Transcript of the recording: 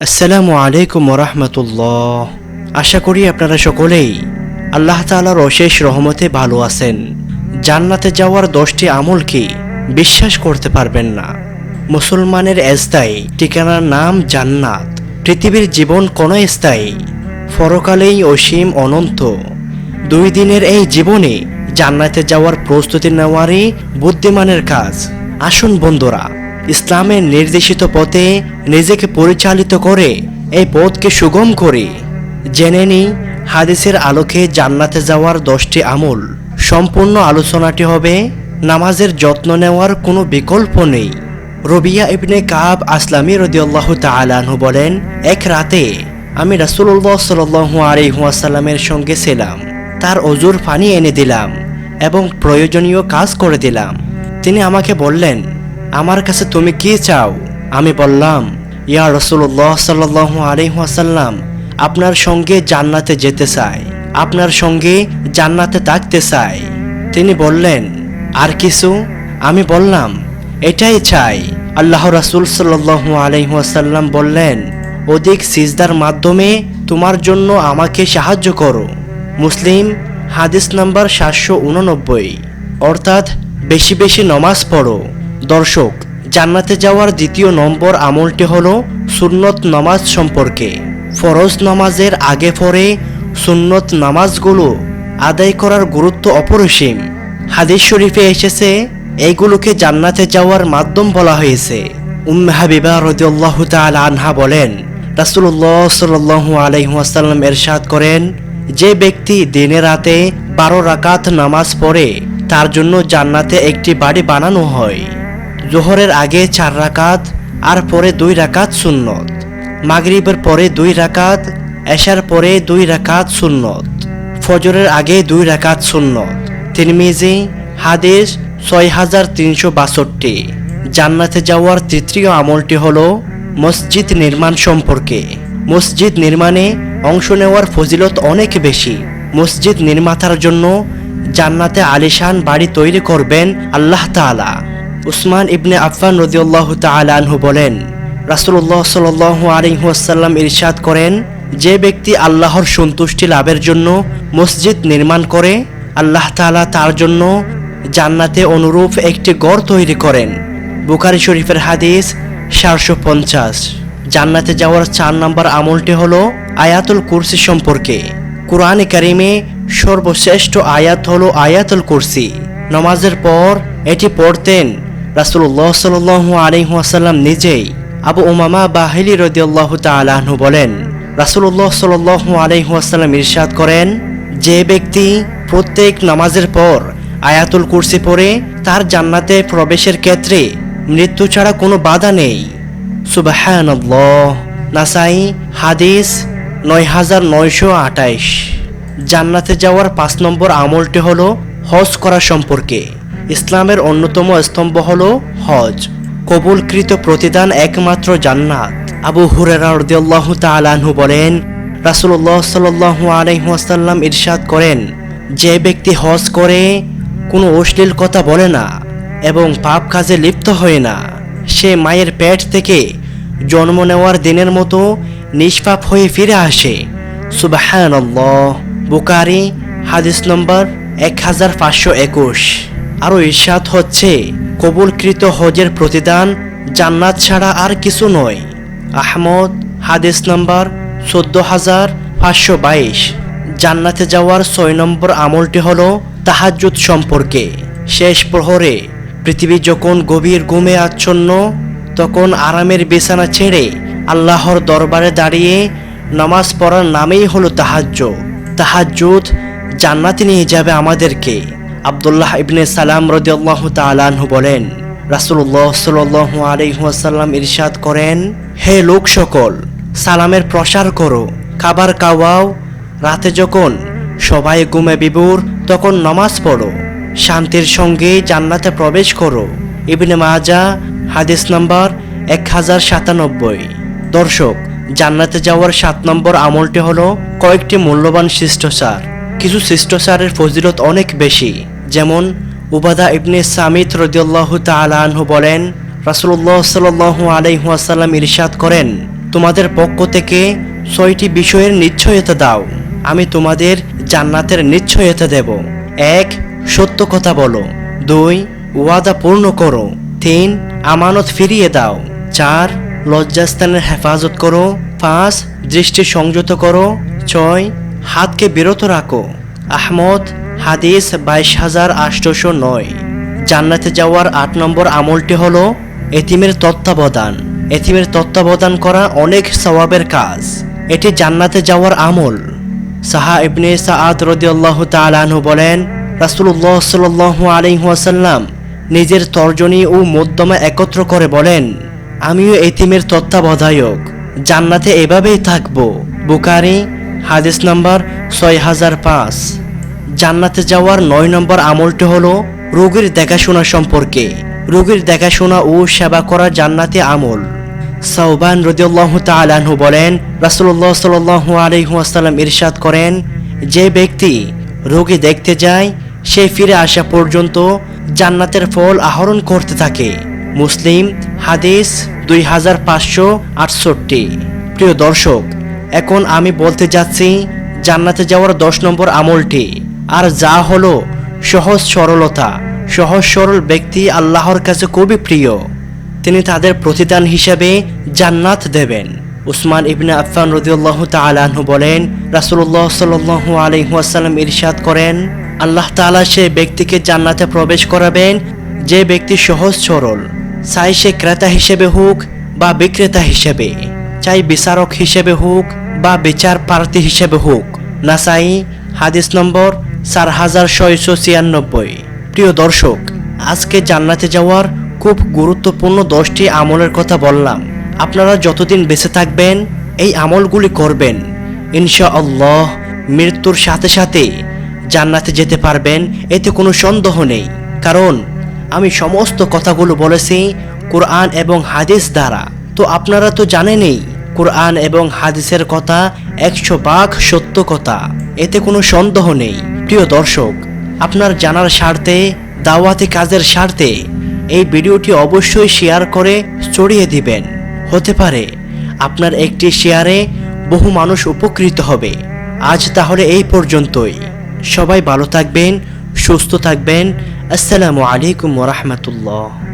আসসালামু আলাইকুম রহমতুল্লাহ আশা করি আপনারা সকলেই আল্লাহ তাআলার অশেষ রহমতে ভালো আছেন। জান্নাতে যাওয়ার দশটি আমল কি বিশ্বাস করতে পারবেন না? মুসলমানের স্থায়ী ঠিকানার নাম জান্নাত। পৃথিবীর জীবন কোনো স্থায়ী, পরকালেই অসীম অনন্ত। দুই দিনের এই জীবনে জান্নাতে যাওয়ার প্রস্তুতি নেওয়ারই বুদ্ধিমানের কাজ। আসুন বন্ধুরা ইসলামের নির্দেশিত পথে নিজেকে পরিচালিত করে এই পথকে সুগম করে। জেনে নি, হাদিসের আলোকে জান্নাতে যাওয়ার দশটি আমল। সম্পূর্ণ আলোচনাটি হবে, নামাজের যত্ন নেওয়ার কোনো বিকল্প নেই। রবিয়া ইবনে কাব আসলামী রদিয়াল্লাহ তালাহু বলেন, এক রাতে আমি রাসুল্লাহ সাল্লাহ আলিহাসাল্লামের সঙ্গে ছিলাম। তার অজুর পানি এনে দিলাম এবং প্রয়োজনীয় কাজ করে দিলাম। তিনি আমাকে বললেন আমার কাছে তুমি কি চাও? আমি বললাম, ইয়া রসুল্লাহ সাল্লাহ আলিহাসাল্লাম আপনার সঙ্গে জান্নাতে যেতে চাই। আপনার সঙ্গে জান্নাতে থাকতে চাই। তিনি বললেন, আর কিছু? আমি বললাম, এটাই চাই। আল্লাহ রাসুল সাল্লাহ আলহিহাসাল্লাম বললেন, অধিক সিজদার মাধ্যমে তোমার জন্য আমাকে সাহায্য করো। মুসলিম, হাদিস নাম্বার সাতশো উননব্বই। অর্থাৎ বেশি বেশি নমাজ পড়ো। দর্শক, জান্নাতে যাওয়ার দ্বিতীয় নম্বর আমলটি হল সুন্নত নামাজ সম্পর্কে। ফরজ নামাজের আগে পরে সুন্নত নামাজগুলো আদায় করার গুরুত্ব অপরিসীম। হাদিস শরীফে এসেছে, এইগুলোকে জান্নাতে যাওয়ার মাধ্যম বলা হয়েছে। উম্মে হাবিবা রদিয়াল্লাহ তাআলা আনহা বলেন রাসুল্লাহ সাল্লাল্লাহু আলাইহি ওয়াসাল্লাম এরশাদ করেন, যে ব্যক্তি দিনে রাতে বারো রাকাত নামাজ পড়ে, তার জন্য জান্নাতে একটি বাড়ি বানানো হয়। জোহরের আগে চার রাকাত আর পরে দুই রাকাত সুন্নত। মাগরিবের পরে দুই রাকাত, এশার পরে দুই রাকাত সুন্নত। ফজরের আগে দুই রাকাত সুন্নত। তিরমিজি, হাদিস ছয় হাজার তিনশো বাষট্টি। জান্নাতে যাওয়ার তৃতীয় আমলটি হল মসজিদ নির্মাণ সম্পর্কে। মসজিদ নির্মাণে অংশ নেওয়ার ফজিলত অনেক বেশি। মসজিদ নির্মাতার জন্য জান্নাতে আলিশান বাড়ি তৈরি করবেন আল্লাহ তাআলা। উসমান ইবনে আফফান রদিউল্লাহ তালানহু বলেন রাসুল্লাহ সাল আলিহাসাল্লাম ইরশাদ করেন, যে ব্যক্তি আল্লাহর সন্তুষ্টি লাভের জন্য মসজিদ নির্মাণ করে, আল্লাহ তাআলা তার জন্য জান্নাতে অনুরূপ একটি গড় তৈরি করেন। বুখারি শরীফের হাদিস চারশো পঞ্চাশ। জান্নাতে যাওয়ার চার নম্বর আমলটি হল আয়াতুল কুরসি সম্পর্কে। কোরআনে কারিমে সর্বশ্রেষ্ঠ আয়াত হল আয়াতুল কুরসি। নমাজের পর এটি পড়তেন রাসুল্লাহ সাল আলিহাসাল্লাম নিজেই আবু উমামা বাহিলি রদিয়াল্লাহ তালাহু বলেন রাসুল্লাহ সাল আলিহাসাল্লাম ইরশাদ করেন, যে ব্যক্তি প্রত্যেক নামাজের পর আয়াতুল কুরসি পড়ে তার জান্নাতে প্রবেশের ক্ষেত্রে মৃত্যু ছাড়া কোনো বাধা নেই। নাসাই হাদিস নয় হাজার নয়শো আটাইশ জান্নাতে যাওয়ার পাঁচ নম্বর আমলটি হলো হজ করা সম্পর্কে। ইসলামের অন্যতম স্তম্ভ হল হজ। কবুলকৃত প্রতিদান একমাত্র জান্নাত। আবু হুরেরা রদিয়াল্লাহ বলেন রাসুল্লাহ সাল্লাহ আলহিহাসাল্লাম ইরশাদ করেন, যে ব্যক্তি হজ করে, কোনো অশ্লীল কথা বলে না এবং পাপ কাজে লিপ্ত হয় না। সে মায়ের পেট থেকে জন্ম নেওয়ার দিনের মতো নিষ্পাপ হয়ে ফিরে আসে। সুবাহান বুকারি হাদিস নম্বর এক হাজার পাঁচশো একুশ। আরও ঈর্ষাদ হচ্ছে, কবুলকৃত হজের প্রতিদান জান্নাত ছাড়া আর কিছু নয়। আহমদ, হাদিস নাম্বার চোদ্দ হাজার পাঁচশো বাইশ। জান্নাতে যাওয়ার ছয় নম্বর আমলটি হল তাহাজ্জুদ সম্পর্কে। শেষ প্রহরে পৃথিবী যখন গভীর ঘুমে আচ্ছন্ন, তখন আরামের বিছানা ছেড়ে আল্লাহর দরবারে দাঁড়িয়ে নামাজ পড়ার নামেই হলো তাহাজ্য তাহাজ্জুদ জান্নাতে নিয়ে যাবে আমাদেরকে। আবদুল্লাহ ইবনে সালাম রদিয়াল্লাহ তালাহু বলেন রাসুল্লাহ সাল আলহাসাল্লাম ইরশাদ করেন, হে লোক সকল, সালামের প্রসার করো, খাবার খাওয়াও, রাতে যখন সবাই ঘুমে বিবুর, তখন নামাজ পড়ো, শান্তির সঙ্গে জান্নাতে প্রবেশ করো। ইবনে মাজা হাদিস নাম্বার এক হাজার সাতানব্বই। দর্শক, জান্নাতে যাওয়ার সাত নম্বর আমলটি হলো কয়েকটি মূল্যবান শিষ্টাচার। কিছু শিষ্টাচারের ফজিলত অনেক বেশি। যেমন উবাদা ইবনে সামিত রদিয়াল্লাহ তালাহু বলেন রাসুল্লাহ সাল আলাইহাসাল্লাম ইরশাদ করেন, তোমাদের পক্ষ থেকে ছয়টি বিষয়ের নিশ্চয়তা দাও, আমি তোমাদের জান্নাতের নিশ্চয়তা দেব। এক, সত্য কথা বলো। দুই, ওয়াদা পূর্ণ করো। তিন, আমানত ফিরিয়ে দাও। চার, লজ্জাস্থানের হেফাজত করো। পাঁচ, দৃষ্টি সংযত করো। ছয়, হাতকে বিরত রাখো। আহমদ হাদিস বাইশ হাজার আটশোশো নয়। জান্নাতে যাওয়ার আট নম্বর আমলটি হল এতিমের তত্ত্বাবধান। এতিমের তত্ত্বাবধান করা অনেক সওয়াবের কাজ। এটি জান্নাতে যাওয়ার আমল। সাহা ইবনে সাআদ রদিয়াল্লাহু তাআলাহু বলেন, রাসূলুল্লাহ সাল্লাল্লাহু আলাইহি ওয়াসাল্লাম নিজের তর্জনী ও মধ্যমা একত্র করে বলেন, আমিও এতিমের তত্ত্বাবধায়ক। জান্নাতে এভাবেই থাকব। বুকারি হাদিস নাম্বার ছয় হাজার পাঁচ। জান্নাতে যাওয়ার নয় নম্বর আমলটি হলো রোগীর দেখাশোনা সম্পর্কে। রোগীর দেখাশোনা ও সেবা করা জান্নাতে আমল। সাউবান রদিয়াল্লাহু তাআলাহু বলেন, রাসূলুল্লাহ সাল্লাল্লাহু আলাইহি ওয়াসাল্লাম ইরশাদ করেন, যে ব্যক্তি রোগী দেখতে যায়, সে ফিরে আসা পর্যন্ত জান্নাতের ফল আহরণ করতে থাকে। মুসলিম, হাদিস দুই হাজার পাঁচশো আটষট্টি। প্রিয় দর্শক, এখন আমি বলতে যাচ্ছি, জান্নাতে যাওয়ার দশ নম্বর আমলটি। আর যা হলো সহজ সরলতা, সহজ সরল ব্যক্তি আল্লাহর কাছে খুবই প্রিয়। তিনি তাদের প্রতিদান হিসেবে জান্নাত দেবেন। উসমান ইবনে আফফান রদিউল্লাহ তালাহু বলেন, রাসূলুল্লাহ সাল্লাল্লাহু আলাইহি ওয়াসাল্লাম ইরশাদ করেন, আল্লাহ তাআলা সে ব্যক্তিকে জান্নাতে প্রবেশ করাবেন, যে ব্যক্তি সহজ সরল, চাই সে ক্রেতা হিসেবে হোক বা বিক্রেতা হিসেবে, চাই বিচারক হিসেবে হোক বা বিচার প্রার্থী হিসেবে হোক, না চাই হাদিস নম্বর চার হাজার ছয়শো ছিয়ানব্বই। প্রিয় দর্শক, আজকে জান্নাতে যাওয়ার খুব গুরুত্বপূর্ণ দশটি আমলের কথা বললাম। আপনারা যতদিন বেঁচে থাকবেন, এই আমলগুলি করবেন। ইনশা আল্লাহ মৃত্যুর সাথে সাথে জান্নাতে যেতে পারবেন, এতে কোনো সন্দেহ নেই। কারণ, আমি সমস্ত কথাগুলো বলেছি কোরআন এবং হাদিস দ্বারা। তো আপনারা তো জানেনই, কোরআন এবং হাদিসের কথা একশো বাঘ সত্য কথা। এতে কোনো সন্দেহ নেই। প্রিয় দর্শক, আপনার জানার স্বার্থে, দাওয়াতি কাজের স্বার্থে এই ভিডিওটি অবশ্যই শেয়ার করে ছড়িয়ে দিবেন। হতে পারে আপনার একটি শেয়ারে বহু মানুষ উপকৃত হবে। আজ তাহলে এই পর্যন্তই। সবাই ভালো থাকবেন, সুস্থ থাকবেন। আসসালামু আলাইকুম রহমতুল্লাহ।